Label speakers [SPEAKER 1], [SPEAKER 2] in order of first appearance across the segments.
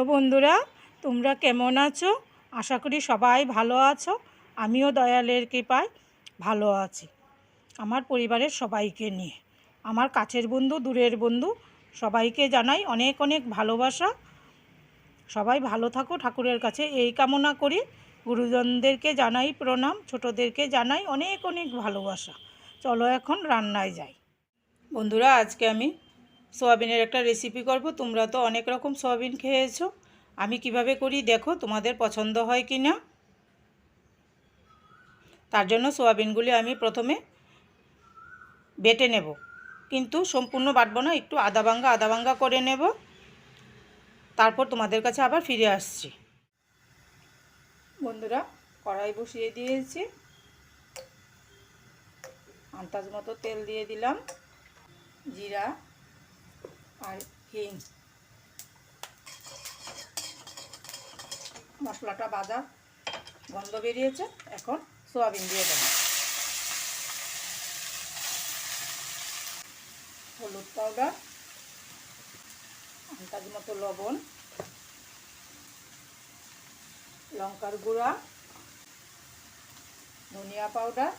[SPEAKER 1] Hello বন্ধুরা, তোমরা কেমন আছো? আশা করি সবাই ভালো আছো। আমিও দয়ালের কৃপায় ভালো আছি। আমার পরিবারের সবাইকে নিয়ে, আমার কাছের বন্ধু, দূরের বন্ধু, সবাইকে জানাই অনেক অনেক ভালোবাসা। সবাই ভালো থাকো, ঠাকুরের কাছে এই কামনা করি। গুরুজনদেরকে জানাই প্রণাম, ছোটদেরকে জানাই অনেক অনেক ভালোবাসা। চলো এখন রান্নায় যাই। বন্ধুরা, আজকে আমি সোয়াবিনের একটা রেসিপি করব। তোমরা তো অনেক রকম সোয়াবিন খেয়েছো। আমি কীভাবে করি দেখো, তোমাদের পছন্দ হয় কি না তার জন্য সোয়াবিনগুলি আমি প্রথমে বেটে নেব। কিন্তু সম্পূর্ণ বাটবো না, একটু আদা ভাঙ্গা আদা ভাঙ্গা করে নেব। তারপর তোমাদের কাছে আবার ফিরে আসছি। বন্ধুরা, কড়াই বসিয়ে দিয়েছি। আন্দাজ মতো তেল দিয়ে দিলাম। জিরা আর হিং। মশলাটা বাজা, গন্ধ বেরিয়েছে, এখন সোয়াবিন দিয়ে দেব। হলুদ পাউডার, আন্দাজ মতো লবণ, লঙ্কার গুঁড়া, ধনিয়া পাউডার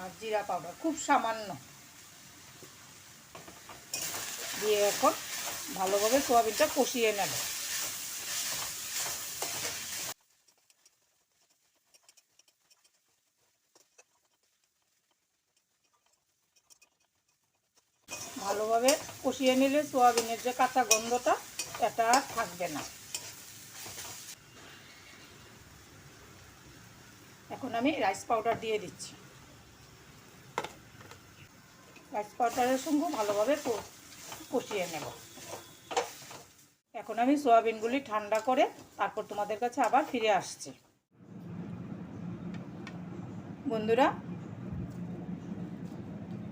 [SPEAKER 1] আর জিরা পাউডার, খুব সামান্য। দিয়ে এখন ভালোভাবে সোয়াবিনটা কষিয়ে নেব। ভালোভাবে কষিয়ে নিলে সোয়াবিনের যে কাঁচা গন্ধটা, এটা থাকবে না। এখন আমি রাইস পাউডার দিয়ে দিচ্ছি। রাইস পাউডারের সঙ্গে ভালোভাবে কষিয়ে নেব। এখন আমি সোয়াবিনগুলি ঠান্ডা করে তারপর তোমাদের কাছে আবার ফিরে আসছি। বন্ধুরা,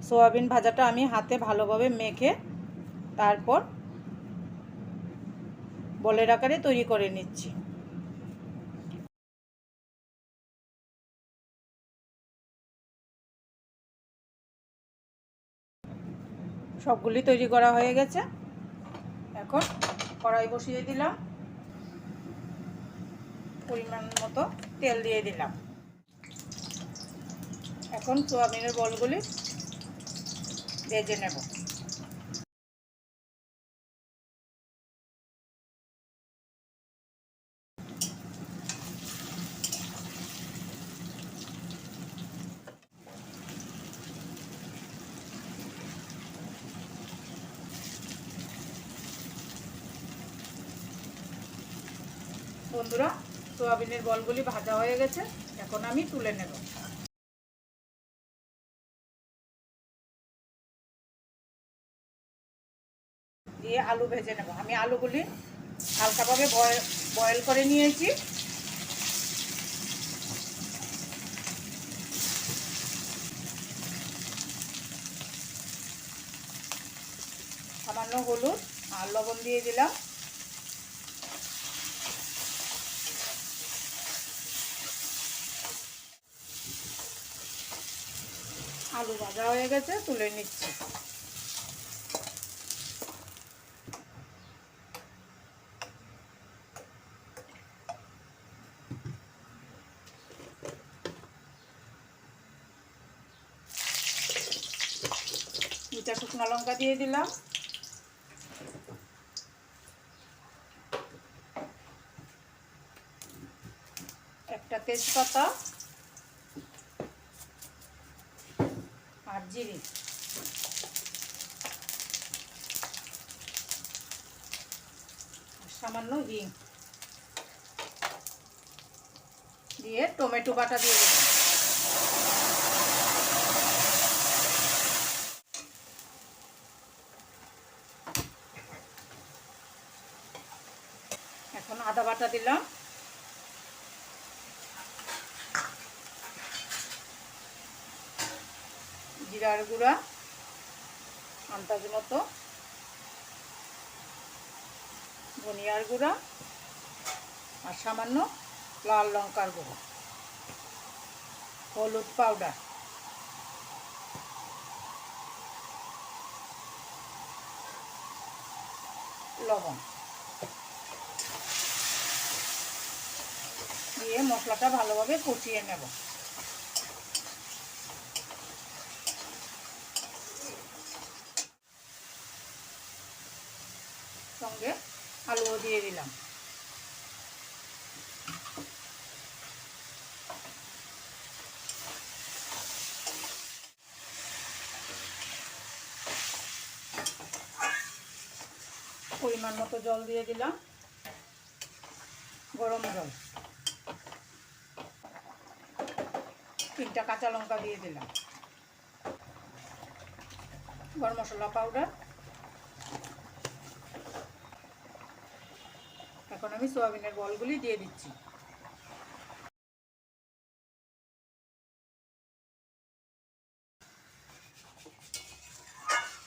[SPEAKER 1] সোয়াবিন ভাজাটা আমি হাতে ভালোভাবে মেখে তারপর বলের আকারে তৈরি করে নিচ্ছি। সবগুলি তৈরি করা হয়ে গেছে। এখন কড়াই বসিয়ে দিলাম। পরিমাণ মতো তেল দিয়ে দিলাম। এখন সোয়াবিনের বলগুলি ভেজে নেব। বন্ধুরা, সোয়াবিনের বলগুলি ভাজা হয়ে গেছে, এখন আমি তুলে নেব। দিয়ে আলু ভেজে নেব। আমি আলুগুলি হালকাভাবে বয়েল করে নিয়েছি। সামান্য হলুদ আর লবণ দিয়ে দিলাম। আলু ভাজা হয়ে গেছে তুলে নিচ্ছি। দুটা শুকনো লঙ্কা দিয়ে দিলাম। একটা তেজপাতা। জিরে সামান্য হিং দিয়ে টমেটো বাটা দিয়ে দেবেন এখন আদা বাটা দিলাম। জিরার গুঁড়া, আন্দাজ মতো। ধনিয়ার গুঁড়া আর সামান্য লাল লঙ্কার গুঁড়া। হলুদ পাউডার। লবণ। দিয়ে মশলাটা ভালোভাবে কচিয়ে নেব। সঙ্গে আলুও দিয়ে দিলাম। পরিমাণ মতো জল দিয়ে দিলাম। গরম জল। তিনটা কাঁচা লঙ্কা দিয়ে দিলাম। গরম মশলা পাউডার। এখন আমি সোয়াবিনের বলগুলি দিয়ে দিচ্ছি।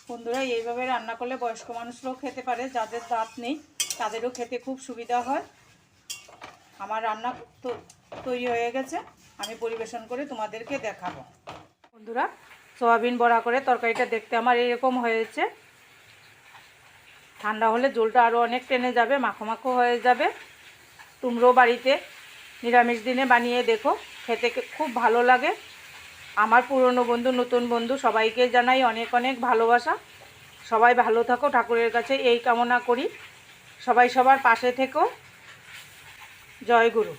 [SPEAKER 1] বন্ধুরা, এইভাবে রান্না করলে বয়স্ক মানুষরাও খেতে পারে, যাদের দাঁত নেই তাদেরও খেতে খুব সুবিধা হয়। আমার রান্না তৈরি হয়ে গেছে, আমি পরিবেশন করে তোমাদেরকে দেখাবো। বন্ধুরা, সোয়াবিন বড়া করে তরকারিটা দেখতে আমার এরকম হয়েছে। ঠান্ডা হলে জলটা আরও অনেক টেনে যাবে মাখো মাখো হয়ে যাবে। তোমরাও বাড়িতে নিরামিষ দিনে বানিয়ে দেখো, খেতে খুব ভালো লাগে। আমার পুরনো বন্ধু, নতুন বন্ধু, সবাইকে জানাই অনেক অনেক ভালোবাসা। সবাই ভালো থাকো, ঠাকুরের কাছে এই কামনা করি। সবাই সবার পাশে থেকো। জয় গুরু।